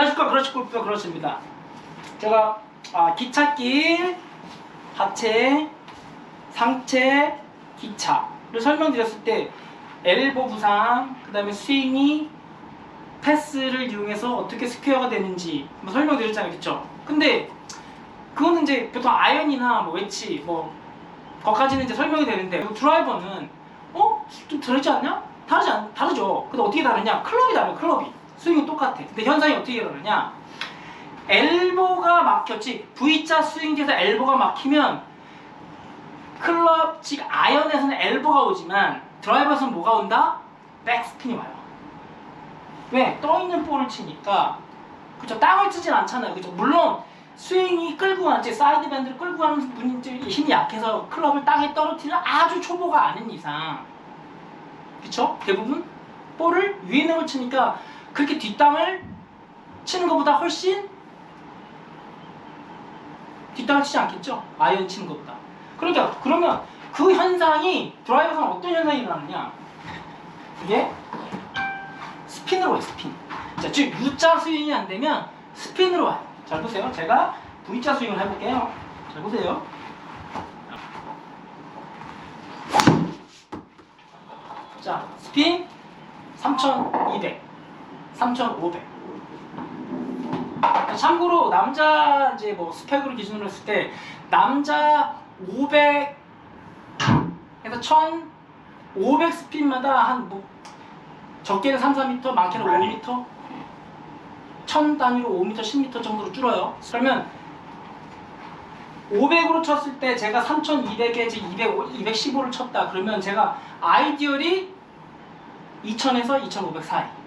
안녕하십니까 그렇지 골프 그렇습니다. 제가 아, 기찻길, 하체, 상체, 기차를 설명드렸을 때 엘보 부상, 그 다음에 스윙이 패스를 이용해서 어떻게 스퀘어가 되는지 뭐 설명드렸잖아요, 그쵸? 근데 그거는 이제 보통 아이언이나 뭐 웨치 뭐 거기까지는 이제 설명이 되는데 그 드라이버는 어? 좀 다르지 않냐? 다르지 않, 다르죠. 근데 어떻게 다르냐? 클럽이 다르요 클럽이. 스윙은 똑같아. 근데 현상이 어떻게 다르냐? 엘보가 막혔지 V자 스윙지에서 엘보가 막히면 클럽 즉 아이언에서는 엘보가 오지만 드라이버에서는 뭐가 온다? 백스핀이 와요. 왜? 떠 있는 볼을 치니까 그죠? 땅을 치진 않잖아요. 그죠? 물론 스윙이 끌고 가는 즉 사이드 밴드를 끌고 가는 분이 이제 힘이 약해서 클럽을 땅에 떨어뜨리는 아주 초보가 아닌 이상 그쵸? 대부분 볼을 위에 걸 치니까 그렇게 뒷땅을 치는 것보다 훨씬 뒷땅을 치지 않겠죠? 아이언 치는 것보다. 그러니까 그러면 그 현상이 드라이버에서는 어떤 현상이 일어나느냐? 이게 스핀으로 와요, 스핀. 자, 즉 U자 스윙이 안 되면 스핀으로 와요. 잘 보세요. 제가 V자 스윙을 해볼게요. 잘 보세요. 자, 스핀 3,200, 3,500. 참고로 남자 이제 뭐 스펙으로 기준으로 했을 때 남자 500에서 1,000, 500 스핀마다 한뭐 적게는 3, 4m, 많게는 5m, 1000 단위로 5m, 10m 정도로 줄어요. 그러면 500으로 쳤을 때 제가 3200에 이제 200, 215를 쳤다. 그러면 제가 아이디얼이 2000에서 2500 사이.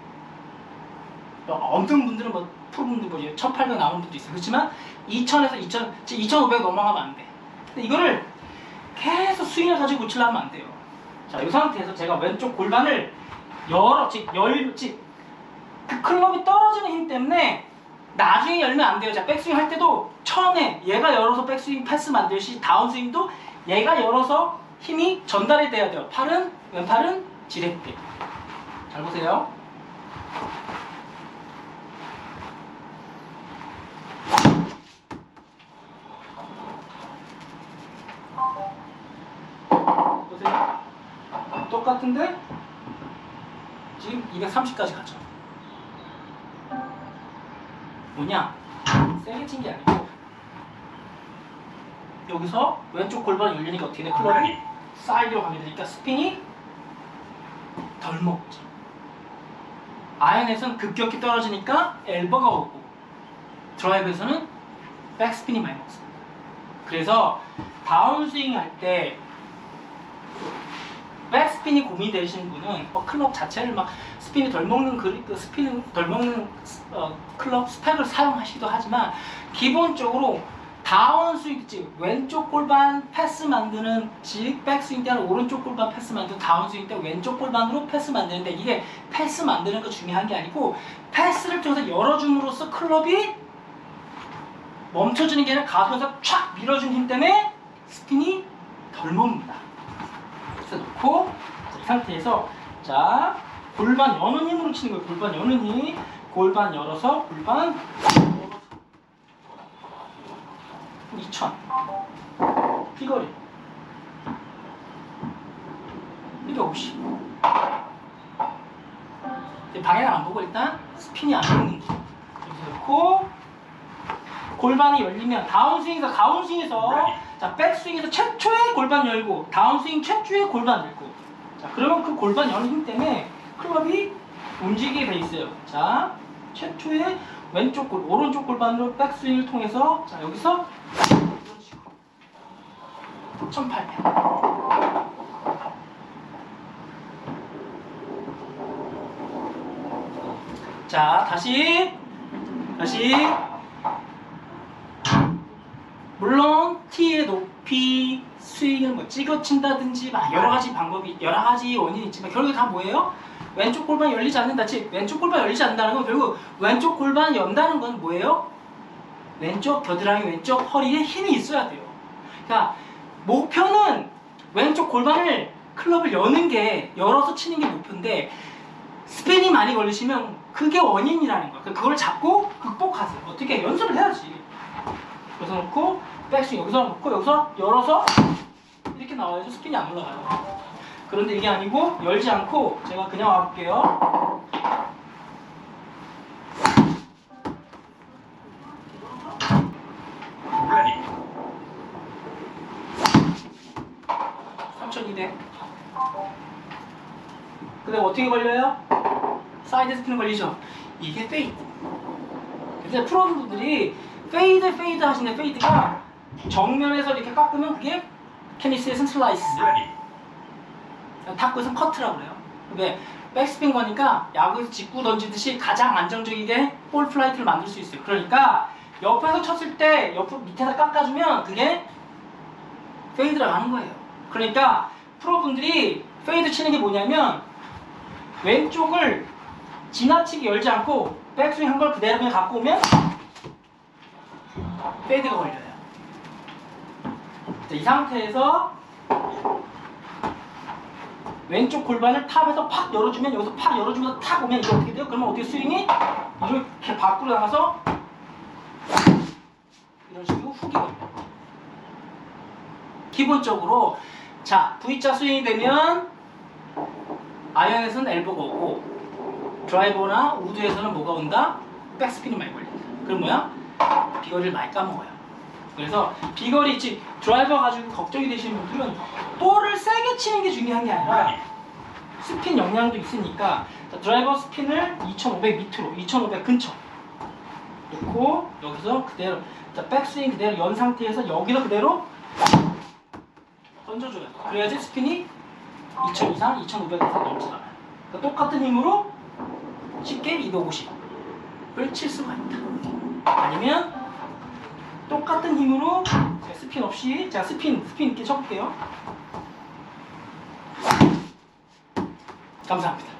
없는 분들은 뭐 프로분들 뭐 1800 나오는 분도 있어요. 그렇지만 2000에서 2000, 즉2500 넘어가면 안 돼. 근데 이거를 계속 스윙을 가지고 고치려면 안 돼요. 자, 이 상태에서 제가 왼쪽 골반을 열어, 즉 열, 즉 그 클럽이 떨어지는 힘 때문에 나중에 열면 안 돼요. 자, 백스윙 할 때도 처음에 얘가 열어서 백스윙 패스 만들시 다운스윙도 얘가 열어서 힘이 전달이 돼야 돼요. 팔은 왼팔은 지렛대. 잘. 보세요. 똑같은데 지금 230까지 가죠. 뭐냐? 세게 친 게 아니고 여기서 왼쪽 골반이 열리니까 어떻게 돼? 클럽이 사이드로 가게 되니까 스핀이 덜 먹죠. 아이언에서는 급격히 떨어지니까 엘버가 오고 드라이브에서는 백스핀이 많이 먹습니다. 그래서 다운스윙 할 때 백스핀이 고민되시는 분은 어, 클럽 자체를 막 스핀이 덜 먹는 그, 그 스핀 덜 먹는 어, 클럽 스펙을 사용하시기도 하지만 기본적으로 다운 스윙 즉 왼쪽 골반 패스 만드는 즉 백스윙 때는 오른쪽 골반 패스 만드는 다운 스윙 때 왼쪽 골반으로 패스 만드는데 이게 패스 만드는 거 중요한 게 아니고 패스를 통해서 열어줌으로써 클럽이 멈춰지는 게 아니라 가속에서 촥 밀어준 힘 때문에 스핀이 덜 먹습니다. 놓고 자, 이 상태에서 자 골반 여는 힘으로 치는 거예요. 골반 여는 힘. 골반 열어서 골반 2000 피거리. 250 방향을 안 보고 일단 스핀이 안 먹는 거 이렇게 놓고 골반이 열리면 다운스윙에서 다운스윙에서 자 백스윙에서 최초의 골반 열고 다운스윙 최초의 골반 열고. 자 그러면 그 골반 여는 힘 때문에 클럽이 움직이게 돼 있어요. 자 최초의 왼쪽 골 오른쪽 골반으로 백스윙을 통해서 자 여기서 1800 자, 다시 다시 물론 티의 높이 스윙을 뭐 찍어친다든지 막 여러 가지 방법이 여러 가지 원인이 있지만 결국 다 뭐예요? 왼쪽 골반 열리지 않는다. 즉 왼쪽 골반 열리지 않는다는 건 결국 왼쪽 골반 연다는 건 뭐예요? 왼쪽 겨드랑이 왼쪽 허리에 힘이 있어야 돼요. 그러니까 목표는 왼쪽 골반을 클럽을 여는 게 열어서 치는 게 목표인데 스핀이 많이 걸리시면 그게 원인이라는 거야. 그걸 잡고 극복하세요. 어떻게 연습을 해야지. 여기서 놓고 백스윙 여기서 놓고 여기서 열어서 이렇게 나와야지 스핀이 안 올라가요. 그런데 이게 아니고 열지 않고 제가 그냥 와볼게요. Ready. 3200. 근데 어떻게 걸려요? 사이드 스피는 걸리죠. 이게 페이드. 근데 프로분들이 페이드 페이드 하시는 페이드가 정면에서 이렇게 깎으면 그게 테니스에서는 슬라이스. 탁구에서는 커트라고 그래요. 근데 백스핀 거니까 야구에서 직구 던지듯이 가장 안정적이게 볼 플라이트를 만들 수 있어요. 그러니까 옆에서 쳤을 때옆 밑에서 깎아주면 그게 페이드라고 하는 거예요. 그러니까 프로분들이 페이드 치는 게 뭐냐면 왼쪽을 지나치게 열지 않고 백스윙 한 걸 그대로 그냥 갖고 오면 페이드가 걸려요. 자, 이 상태에서 왼쪽 골반을 탑에서 팍 열어주면 여기서 팍 열어주면서 탁 오면 이게 어떻게 돼요? 그러면 어떻게 스윙이 이렇게 밖으로 나가서 이런 식으로 훅이 걸려요. 기본적으로 자 V자 스윙이 되면 아이언에서는 엘보가 오고 드라이버나 우드에서는 뭐가 온다? 백스핀이 많이 걸린다. 그럼 뭐야? 비거리를 많이 까먹어요. 그래서 비거리 즉 드라이버 가지고 걱정이 되시는 분들은 볼을 세게 치는 게 중요한 게 아니라 스핀 영향도 있으니까 자, 드라이버 스핀을 2,500 밑으로 2,500 근처 놓고 여기서 그대로 자, 백스윙 그대로 연 상태에서 여기서 그대로 던져줘요. 그래야지 스핀이 2,000 이상, 2,500 이상 넘쳐나요. 그러니까 똑같은 힘으로 쉽게 250을 칠 수가 있다. 아니면 똑같은 힘으로 스핀 없이 제가 스핀 스핀 이렇게 쳐볼게요. 감사합니다.